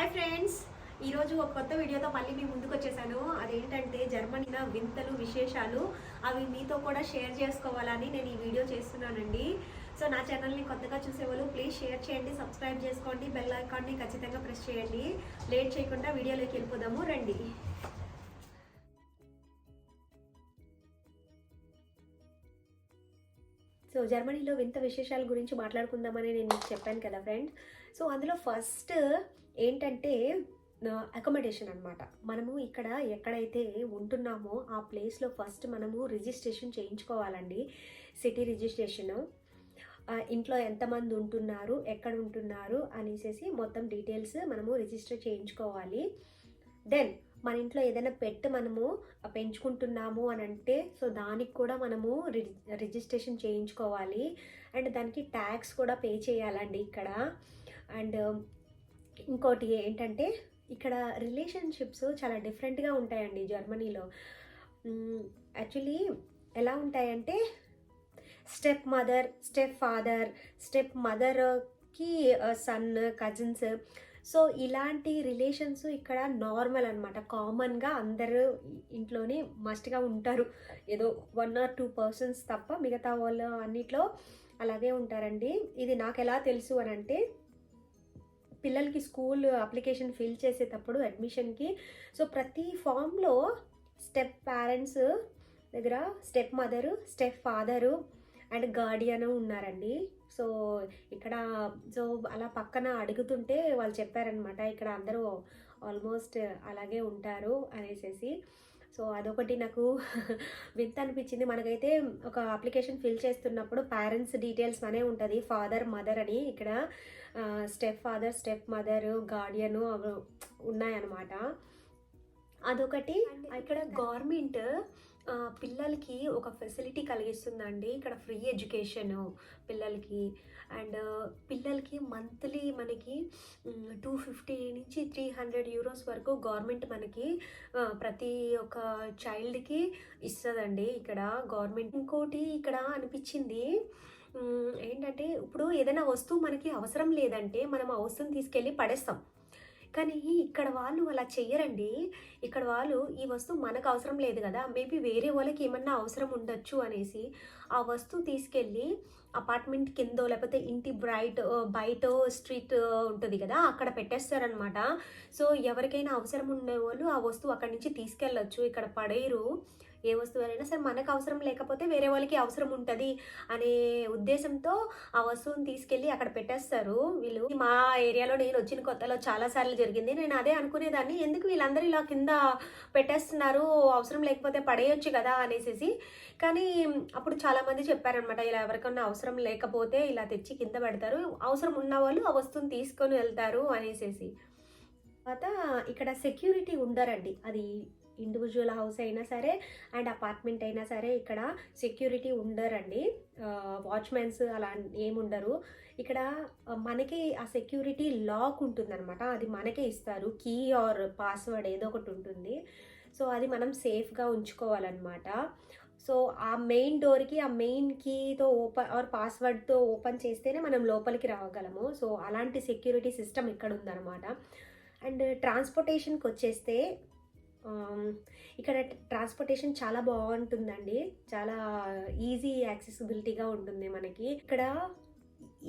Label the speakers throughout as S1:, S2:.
S1: Hi friends ఈరోజు ఒక కొత్త వీడియోతో మళ్ళీ మీ ముందుకు వచ్చేసాను. అదేంటంటే జర్మనీలో వింతలు విశేషాలు అవి మీతో కూడా షేర్ చేసుకోవాలని నేను ఈ వీడియో చేస్తున్నానండి. సో నా ఛానల్ని కొత్తగా చూసేవాళ్ళు ప్లీజ్ షేర్ చేయండి సబ్స్క్రైబ్ చేసుకోండి బెల్ ఐకాన్ని ఖచ్చితంగా ప్రెస్ చేయండి. లేట్ చేయకుండా వీడియోలోకి వెళ్ళిపోదాము రండి. సో జర్మనీలో వింత విశేషాల గురించి మాట్లాడుకుందామని నేను మీకు చెప్పాను కదా ఫ్రెండ్ సో అందులో ఫస్ట్ ఏంటంటే అకామిడేషన్ అనమాట మనము ఇక్కడ ఎక్కడైతే ఉంటున్నామో ఆ ప్లేస్లో ఫస్ట్ మనము రిజిస్ట్రేషన్ చేయించుకోవాలండి. సిటీ రిజిస్ట్రేషను ఇంట్లో ఎంతమంది ఉంటున్నారు ఎక్కడ ఉంటున్నారు అనేసి మొత్తం డీటెయిల్స్ మనము రిజిస్టర్ చేయించుకోవాలి. దెన్ మన ఇంట్లో ఏదైనా పెట్ మనము పెంచుకుంటున్నాము అని అంటే సో దానికి కూడా మనము రిజిస్ట్రేషన్ చేయించుకోవాలి. అండ్ దానికి ట్యాక్స్ కూడా పే చేయాలండి ఇక్కడ. అండ్ ఇంకోటి ఏంటంటే ఇక్కడ రిలేషన్షిప్స్ చాలా డిఫరెంట్గా ఉంటాయండి జర్మనీలో. యాక్చువల్లీ ఎలా ఉంటాయంటే step mother step father step మదర్కి సన్ కజిన్స్. సో ఇలాంటి రిలేషన్స్ ఇక్కడ నార్మల్ అనమాట కామన్గా అందరూ ఇంట్లోనే మస్ట్గా ఉంటారు. ఏదో వన్ ఆర్ టూ పర్సన్స్ తప్ప మిగతా వాళ్ళు అన్నిట్లో అలాగే ఉంటారండి. ఇది నాకు ఎలా తెలుసు అని అంటే పిల్లలకి స్కూల్ అప్లికేషన్ ఫిల్ చేసేటప్పుడు అడ్మిషన్కి. సో ప్రతి ఫామ్లో స్టెప్ పేరెంట్స్ దగ్గర step mother step father and guardian ఉన్నారండి. సో ఇక్కడ సో అలా పక్కన అడుగుతుంటే వాళ్ళు చెప్పారనమాట ఇక్కడ అందరూ ఆల్మోస్ట్ అలాగే ఉంటారు అనేసి సో అదొకటి నాకు వింత అనిపించింది మనకైతే ఒక అప్లికేషన్ ఫిల్ చేస్తున్నప్పుడు పేరెంట్స్ డీటెయిల్స్ అనే ఉంటుంది. ఫాదర్ మదర్ అని ఇక్కడ step father step mother guardian అవి ఉన్నాయన్నమాట. అదొకటి ఇక్కడ గవర్నమెంట్ పిల్లలకి ఒక ఫెసిలిటీ కలిగిస్తుందండి. ఇక్కడ ఫ్రీ ఎడ్యుకేషన్ పిల్లలకి. అండ్ పిల్లలకి మంత్లీ మనకి టూ ఫిఫ్టీ నుంచి త్రీ హండ్రెడ్ యూరోస్ వరకు గవర్నమెంట్ మనకి ప్రతి ఒక్క చైల్డ్కి ఇస్తుందండి ఇక్కడ గవర్నమెంట్. ఇంకోటి ఇక్కడ అనిపించింది ఏంటంటే ఇప్పుడు ఏదైనా వస్తువు మనకి అవసరం లేదంటే మనం ఆ వస్తువుని తీసుకెళ్ళి పడేస్తాం. కానీ ఇక్కడ వాళ్ళు అలా చెయ్యరండి. ఇక్కడ వాళ్ళు ఈ వస్తువు మనకు అవసరం లేదు కదా మేబీ వేరే వాళ్ళకి ఏమన్నా అవసరం ఉండొచ్చు అనేసి ఆ వస్తువు తీసుకెళ్ళి అపార్ట్మెంట్ కిందో లేకపోతే ఇంటి బ్రైట్ బయట స్ట్రీట్ ఉంటుంది కదా అక్కడ పెట్టేస్తారనమాట సో ఎవరికైనా అవసరం ఉండే వాళ్ళు ఆ వస్తువు అక్కడి నుంచి తీసుకెళ్ళొచ్చు. ఇక్కడ పడేయరు ఏ వస్తువులైనా సరే మనకు అవసరం లేకపోతే వేరే వాళ్ళకి అవసరం ఉంటుంది అనే ఉద్దేశంతో ఆ వస్తువుని తీసుకెళ్ళి అక్కడ పెట్టేస్తారు. వీళ్ళు మా ఏరియాలో నేను వచ్చిన కొత్తలో చాలా సార్లు జరిగింది. నేను అదే అనుకునేదాన్ని. ఎందుకు వీళ్ళందరూ ఇలా కింద పెట్టేస్తున్నారు? అవసరం లేకపోతే పడేయొచ్చు కదా అనేసి కానీ అప్పుడు చాలామంది చెప్పారనమాట ఇలా ఎవరికన్నా అవసరం లేకపోతే ఇలా తెచ్చి కింద పెడతారు. అవసరం ఉన్న వాళ్ళు ఆ వస్తువుని తీసుకొని వెళ్తారు అనేసి తర్వాత ఇక్కడ సెక్యూరిటీ ఉండరండి. అది ఇండివిజువల్ హౌస్ అయినా సరే అండ్ అపార్ట్మెంట్ అయినా సరే ఇక్కడ సెక్యూరిటీ ఉండరండి. వాచ్మెన్స్ అలా ఏముండరు ఇక్కడ మనకి ఆ సెక్యూరిటీ లాక్ ఉంటుందన్నమాట. అది మనకే ఇస్తారు. కీ ఆర్ పాస్వర్డ్ ఏదో ఒకటి ఉంటుంది. సో అది మనం సేఫ్గా ఉంచుకోవాలన్నమాట. సో ఆ మెయిన్ డోర్కి ఆ మెయిన్ కీతో ఓపెన్ ఆర్ పాస్వర్డ్తో ఓపెన్ చేస్తేనే మనం లోపలికి రాగలము. సో అలాంటి సెక్యూరిటీ సిస్టమ్ ఇక్కడ ఉందన్నమాట. అండ్ ట్రాన్స్పోర్టేషన్కి వచ్చేస్తే ఇక్కడ ట్రాన్స్పోర్టేషన్ చాలా బాగుంటుందండి. చాలా ఈజీ యాక్సెసిబిలిటీగా ఉంటుంది మనకి. ఇక్కడ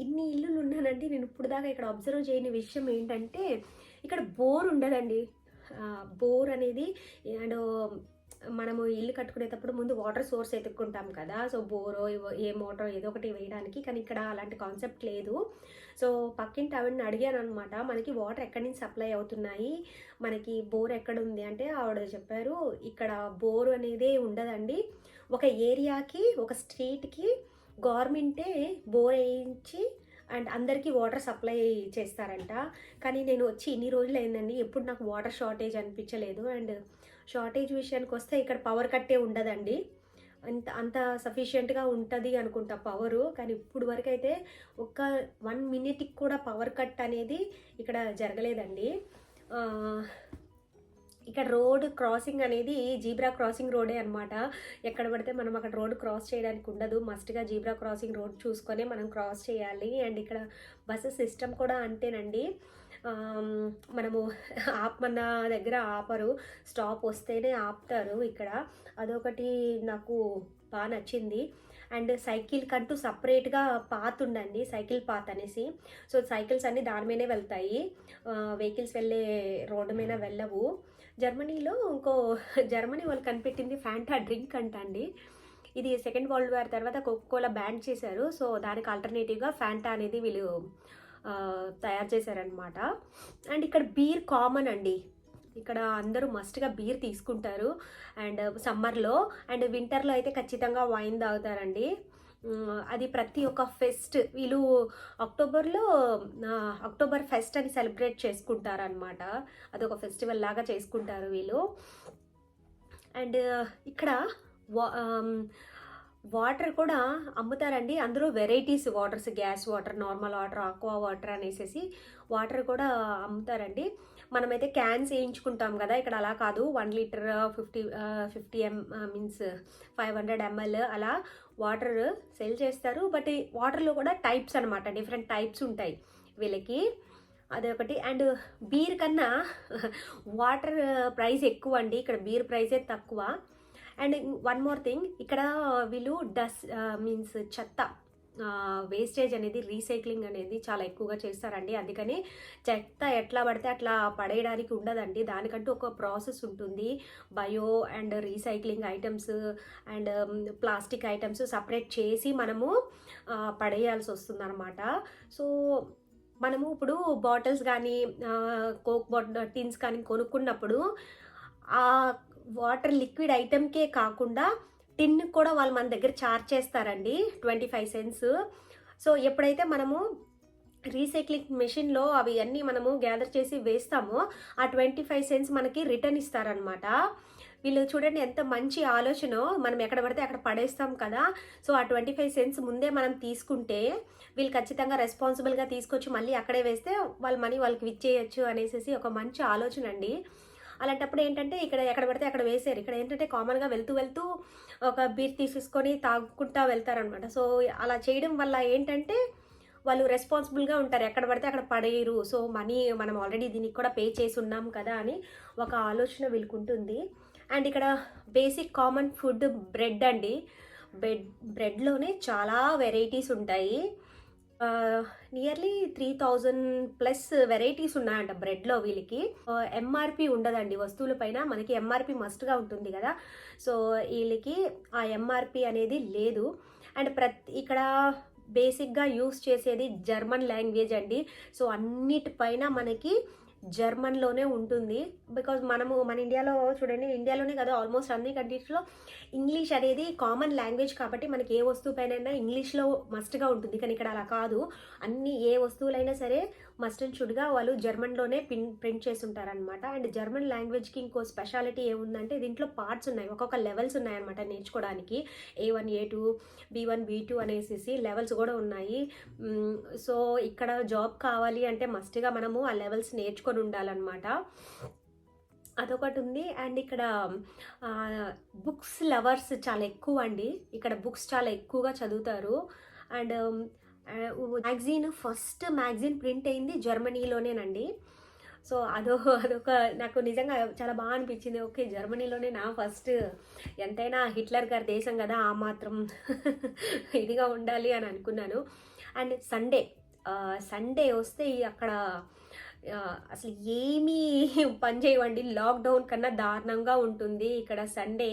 S1: ఇన్ని ఇల్లులు ఉన్నానండి నేను ఇప్పుడు దాకా ఇక్కడ అబ్జర్వ్ చేయని విషయం ఏంటంటే ఇక్కడ బోర్ ఉండదండి. బోర్ అనేది అండ్ మనము ఇల్లు కట్టుకునేటప్పుడు ముందు వాటర్ సోర్స్ ఎత్తుక్కుంటాం కదా. సో బోరో ఏ మోటార్ ఏదో ఒకటి వేయడానికి. కానీ ఇక్కడ అలాంటి కాన్సెప్ట్ లేదు. సో పక్కింటి ఆవిడని అడిగాను అనమాట మనకి వాటర్ ఎక్కడి నుంచి సప్లై అవుతున్నాయి? మనకి బోర్ ఎక్కడ ఉంది అంటే ఆవిడ చెప్పారు ఇక్కడ బోర్ అనేది ఉండదండి. ఒక ఏరియాకి ఒక స్ట్రీట్కి గవర్నమెంటే బోర్ వేయించి అండ్ అందరికీ వాటర్ సప్లై చేస్తారంట. కానీ నేను వచ్చి ఇన్ని రోజులు అయిందండి ఎప్పుడు నాకు వాటర్ షార్టేజ్ అనిపించలేదు. అండ్ షార్టేజ్ విషయానికి వస్తే ఇక్కడ పవర్ కట్టే ఉండదండి. అంత అంత సఫిషియెంట్గా ఉంటుంది అనుకుంటా పవరు కానీ ఇప్పుడు వరకు అయితే ఒక్క వన్ మినిట్కి కూడా పవర్ కట్ అనేది ఇక్కడ జరగలేదండి. ఇక్కడ రోడ్ క్రాసింగ్ అనేది జీబ్రా క్రాసింగ్ రోడే అనమాట ఎక్కడ పడితే మనం అక్కడ రోడ్ క్రాస్ చేయడానికి ఉండదు. మస్ట్గా జీబ్రా క్రాసింగ్ రోడ్ చూసుకొని మనం క్రాస్ చేయాలి. అండ్ ఇక్కడ బస్సు సిస్టమ్ కూడా అంతేనండి. మనము మన దగ్గర ఆపరు. స్టాప్ వస్తేనే ఆపుతారు ఇక్కడ. అదొకటి నాకు బాగా నచ్చింది. అండ్ సైకిల్ కంటూ సపరేట్గా పాత్ ఉండండి సైకిల్ పాత్ అనేసి. సో సైకిల్స్ అన్నీ దాని మీదే వెళ్తాయి. వెహికల్స్ వెళ్ళే రోడ్డు మీద వెళ్ళవు. జర్మనీలో ఇంకో జర్మనీ వాళ్ళు కనిపెట్టింది ఫ్యాంటా డ్రింక్ అంట అండి ఇది సెకండ్ వరల్డ్ వార్ తర్వాత కోకోలా బ్యాన్ చేశారు. సో దానికి ఆల్టర్నేటివ్గా ఫ్యాంటా అనేది వీళ్ళు తయారు చేశారనమాట అండ్ ఇక్కడ బీర్ కామన్ అండి. ఇక్కడ అందరూ మస్ట్గా బీర్ తీసుకుంటారు. అండ్ సమ్మర్లో అండ్ వింటర్లో అయితే ఖచ్చితంగా వైన్ తాగుతారండి. అది ప్రతి ఒక్క ఫెస్ట్ వీళ్ళు అక్టోబర్లో అక్టోబర్ ఫెస్ట్ అని సెలబ్రేట్ చేసుకుంటారనమాట అదొక ఫెస్టివల్ లాగా చేసుకుంటారు వీళ్ళు. అండ్ ఇక్కడ వాటర్ కూడా అమ్ముతారండి. అందులో varieties waters gas water normal water aqua water అనేసి వాటర్ కూడా అమ్ముతారండి. మనమైతే క్యాన్స్ వేయించుకుంటాం కదా ఇక్కడ అలా కాదు. One litre fifty fifty M means five hundred ML అలా వాటర్ సెల్ చేస్తారు. బట్ వాటర్లో కూడా టైప్స్ అనమాట డిఫరెంట్ టైప్స్ ఉంటాయి వీళ్ళకి. అదొకటి అండ్ బీర్ కన్నా వాటర్ ప్రైస్ ఎక్కువ అండి ఇక్కడ బీర్ ప్రైసే తక్కువ. అండ్ వన్ మోర్ థింగ్ ఇక్కడ వీళ్ళు డస్ మీన్స్ చెత్త వేస్టేజ్ అనేది రీసైక్లింగ్ అనేది చాలా ఎక్కువగా చేస్తారండి. అందుకని చెత్త ఎట్లా పడితే అట్లా పడేయడానికి ఉండదండి. దానికంటూ ఒక ప్రాసెస్ ఉంటుంది. Bio and recycling items and plastic items separate చేసి మనము పడేయాల్సి వస్తుంది అనమాట సో మనము ఇప్పుడు బాటిల్స్ కానీ కోక్ బాటిల్ టిన్స్ కానీ కొనుక్కున్నప్పుడు ఆ వాటర్ లిక్విడ్ ఐటెంకే కాకుండా టిన్ కూడా వాళ్ళు మన దగ్గర చార్జ్ చేస్తారండి ట్వంటీ ఫైవ్ సెన్స్ సో ఎప్పుడైతే మనము రీసైక్లింగ్ మెషిన్లో అవి అన్నీ మనము గ్యాదర్ చేసి వేస్తామో ఆ ట్వంటీ ఫైవ్ సెన్స్ మనకి రిటర్న్ ఇస్తారనమాట వీళ్ళు చూడండి ఎంత మంచి ఆలోచన మనం ఎక్కడ పడితే అక్కడ పడేస్తాం కదా. సో ఆ ట్వంటీ ఫైవ్ సెన్స్ ముందే మనం తీసుకుంటే వీళ్ళు ఖచ్చితంగా రెస్పాన్సిబుల్గా తీసుకొచ్చి మళ్ళీ అక్కడే వేస్తే వాళ్ళ మనీ వాళ్ళకి విచ్చేయచ్చు అనేసి ఒక మంచి ఆలోచన అండి. అలాంటప్పుడు ఏంటంటే ఇక్కడ ఎక్కడ పడితే అక్కడ వేసారు. ఇక్కడ ఏంటంటే కామన్గా వెళ్తూ వెళ్తూ ఒక బీర్ తీసేసుకొని తాగుకుంటా వెళ్తారనమాట సో అలా చేయడం వల్ల ఏంటంటే వాళ్ళు రెస్పాన్సిబుల్గా ఉంటారు. ఎక్కడ పడితే అక్కడ పడేయరు. సో మనీ మనం ఆల్రెడీ దీనికి కూడా పే చేసి ఉన్నాం కదా అని ఒక ఆలోచన వీళ్ళకుంటుంది అండ్ ఇక్కడ బేసిక్ కామన్ ఫుడ్ బ్రెడ్ అండి. బ్రెడ్ బ్రెడ్లోనే చాలా వెరైటీస్ ఉంటాయి. Nearly three thousand plus varieties ఉన్నాయంట బ్రెడ్లో వీళ్ళకి. ఎంఆర్పి ఉండదండి వస్తువుల పైన. మనకి ఎంఆర్పి మస్ట్గా ఉంటుంది కదా. సో వీళ్ళకి ఆ ఎంఆర్పి అనేది లేదు. అండ్ ప్రతి ఇక్కడ బేసిక్గా యూస్ చేసేది జర్మన్ లాంగ్వేజ్ అండి. సో అన్నిటిపైన మనకి జర్మన్లోనే ఉంటుంది. బికాజ్ మనము మన ఇండియాలో చూడండి ఇండియాలోనే కదా ఆల్మోస్ట్ అన్ని కంట్రీస్లో ఇంగ్లీష్ అనేది కామన్ లాంగ్వేజ్ కాబట్టి మనకి ఏ వస్తువు పైన ఇంగ్లీష్లో మస్ట్గా ఉంటుంది. కానీ ఇక్కడ అలా కాదు. అన్ని ఏ వస్తువులైనా సరే మస్ట్ అండ్ షుడ్గా వాళ్ళు జర్మన్లోనే పిన్ ప్రింట్ చేసి ఉంటారనమాట అండ్ జర్మన్ లాంగ్వేజ్కి ఇంకో స్పెషాలిటీ ఏముందంటే దీంట్లో పార్ట్స్ ఉన్నాయి. ఒక్కొక్క లెవెల్స్ ఉన్నాయన్నమాట నేర్చుకోవడానికి. A one A two B one B two అనేసి లెవెల్స్ కూడా ఉన్నాయి. సో ఇక్కడ జాబ్ కావాలి అంటే మస్ట్గా మనము ఆ లెవెల్స్ నేర్చుకొని ఉండాలన్నమాట. అదొకటి ఉంది. అండ్ ఇక్కడ బుక్స్ లవర్స్ చాలా ఎక్కువ అండి. ఇక్కడ బుక్స్ చాలా ఎక్కువగా చదువుతారు. And magazine first magazine print అయింది జర్మనీలోనేనండి. సో అదో అదొక నాకు నిజంగా చాలా బాగా అనిపించింది. ఓకే జర్మనీలోనే నా ఫస్ట్. ఎంతైనా హిట్లర్ గారి దేశం కదా ఆ మాత్రం ఇదిగా ఉండాలి అని అనుకున్నాను. అండ్ సండే సండే వస్తే అక్కడ అసలు ఏమీ పని చేయవండి. లాక్డౌన్ కన్నా దారుణంగా ఉంటుంది. ఇక్కడ సండే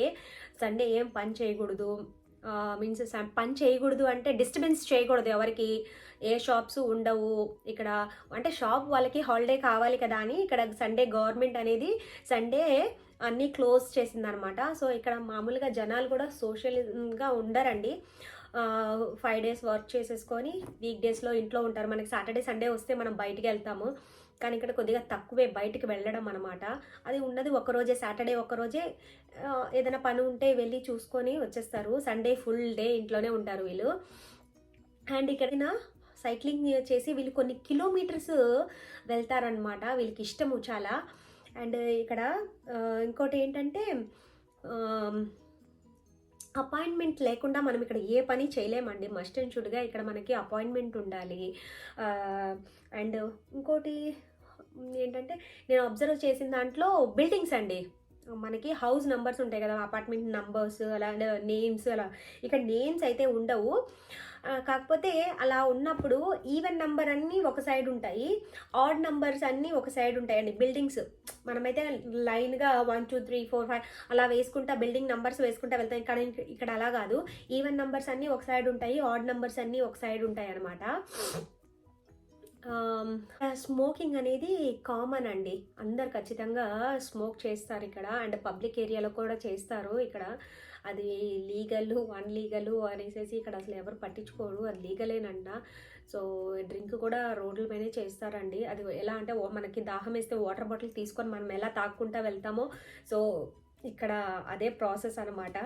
S1: సండే ఏం పని చేయకూడదు. మీన్స్ పని చేయకూడదు అంటే డిస్టర్బెన్స్ చేయకూడదు ఎవరికి. ఏ షాప్స్ ఉండవు. ఇక్కడ అంటే షాప్ వాళ్ళకి హాలిడే కావాలి కదా అని ఇక్కడ సండే గవర్నమెంట్ అనేది సండే అన్నీ క్లోజ్ చేసిందనమాట సో ఇక్కడ మామూలుగా జనాలు కూడా సోషల్గా ఉండరండి. ఫైవ్ డేస్ వర్క్ చేసేసుకొని వీక్ డేస్లో ఇంట్లో ఉంటారు. మనకి సాటర్డే సండే వస్తే మనం బయటికి వెళ్తాము. కానీ ఇక్కడ కొద్దిగా తక్కువే బయటికి వెళ్ళడం అనమాట అది ఉన్నది ఒకరోజే సాటర్డే ఒకరోజే ఏదైనా పని ఉంటే వెళ్ళి చూసుకొని వచ్చేస్తారు. సండే ఫుల్ డే ఇంట్లోనే ఉంటారు వీళ్ళు. అండ్ ఇక్కడ సైక్లింగ్ చేసి వీళ్ళు కొన్ని కిలోమీటర్స్ వెళ్తారనమాట వీళ్ళకి ఇష్టము చాలా. అండ్ ఇక్కడ ఇంకోటి ఏంటంటే అపాయింట్మెంట్ లేకుండా మనం ఇక్కడ ఏ పని చేయలేమండి. మస్ట్ అండ్ షుడ్గా ఇక్కడ మనకి అపాయింట్మెంట్ ఉండాలి. అండ్ ఇంకోటి ఏంటంటే నేను అబ్జర్వ్ చేసిన దాంట్లో బిల్డింగ్స్ అండి. మనకి హౌస్ నంబర్స్ ఉంటాయి కదా అపార్ట్మెంట్ నంబర్స్ అలా నేమ్స్ అలా. ఇక్కడ నేమ్స్ అయితే ఉండవు. కాకపోతే అలా ఉన్నప్పుడు ఈవెన్ నంబర్ అన్నీ ఒక సైడ్ ఉంటాయి. ఆడ్ నంబర్స్ అన్నీ ఒక సైడ్ ఉంటాయండి బిల్డింగ్స్ మనమైతే లైన్గా one two three four five అలా వేసుకుంటా బిల్డింగ్ నంబర్స్ వేసుకుంటా వెళ్తాం. ఇక్కడ ఇక్కడ అలా కాదు. ఈవెన్ నంబర్స్ అన్నీ ఒక సైడ్ ఉంటాయి ఆడ్ నంబర్స్ అన్నీ ఒక సైడ్ ఉంటాయి అనమాట స్మోకింగ్ అనేది కామన్ అండి. అందరు ఖచ్చితంగా స్మోక్ చేస్తారు ఇక్కడ. అండ్ పబ్లిక్ ఏరియాలో కూడా చేస్తారు ఇక్కడ. అది లీగల్ అన్లీగల్ అనేసి ఇక్కడ అసలు ఎవరు పట్టించుకోరు. అది లీగలేనంట. సో డ్రింక్ కూడా రోడ్ల పైనే చేస్తారండి. అది ఎలా అంటే మనకి దాహం వేస్తే వాటర్ బాటిల్ తీసుకొని మనం ఎలా తాక్కుంటా వెళ్తామో సో ఇక్కడ అదే ప్రాసెస్ అనమాట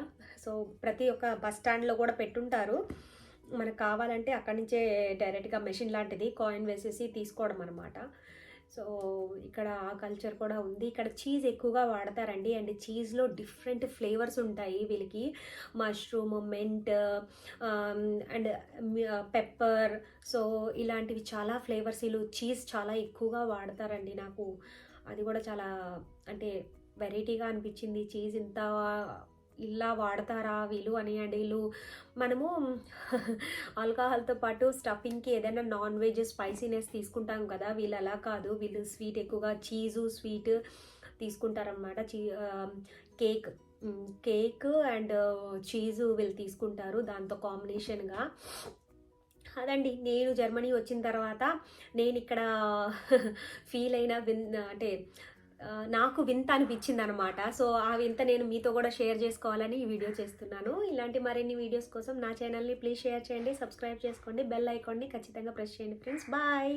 S1: సో ప్రతి ఒక్క బస్ స్టాండ్లో కూడా పెట్టుంటారు. మనకు కావాలంటే అక్కడి నుంచే డైరెక్ట్గా మెషిన్ లాంటిది కాయిన్ వేసేసి తీసుకోవడం అనమాట సో ఇక్కడ ఆ కల్చర్ కూడా ఉంది. ఇక్కడ చీజ్ ఎక్కువగా వాడతారండి. అండ్ చీజ్లో డిఫరెంట్ ఫ్లేవర్స్ ఉంటాయి వీళ్ళకి. Mushroom mint and pepper. So ఇలాంటివి చాలా ఫ్లేవర్స్. వీళ్ళు చీజ్ చాలా ఎక్కువగా వాడతారండి నాకు. అది కూడా చాలా అంటే వెరైటీగా అనిపించింది. చీజ్ ఇంత ఇలా వాడతారా వీళ్ళు అని అండ్ వీళ్ళు మనము ఆల్కహాల్తో పాటు స్టఫింగ్కి ఏదైనా నాన్ వెజ్ స్పైసీనెస్ తీసుకుంటాం కదా వీళ్ళు అలా కాదు. వీళ్ళు స్వీట్ ఎక్కువగా చీజు స్వీట్ తీసుకుంటారనమాట చీ కేక్. కేక్ అండ్ చీజు వీళ్ళు తీసుకుంటారు దాంతో కాంబినేషన్గా. అదండి. నేను జర్మనీ వచ్చిన తర్వాత నేను ఇక్కడ ఫీల్ అయిన విన్ అంటే నాకు వింత అనిపించింది అనమాట సో ఆ వింత నేను మీతో కూడా షేర్ చేసుకోవాలని ఈ వీడియో చేస్తున్నాను. ఇలాంటి మరిన్ని వీడియోస్ కోసం నా ఛానల్ని ప్లీజ్ షేర్ చేయండి సబ్స్క్రైబ్ చేసుకోండి బెల్ ఐకాన్ని ఖచ్చితంగా ప్రెస్ చేయండి ఫ్రెండ్స్. బాయ్!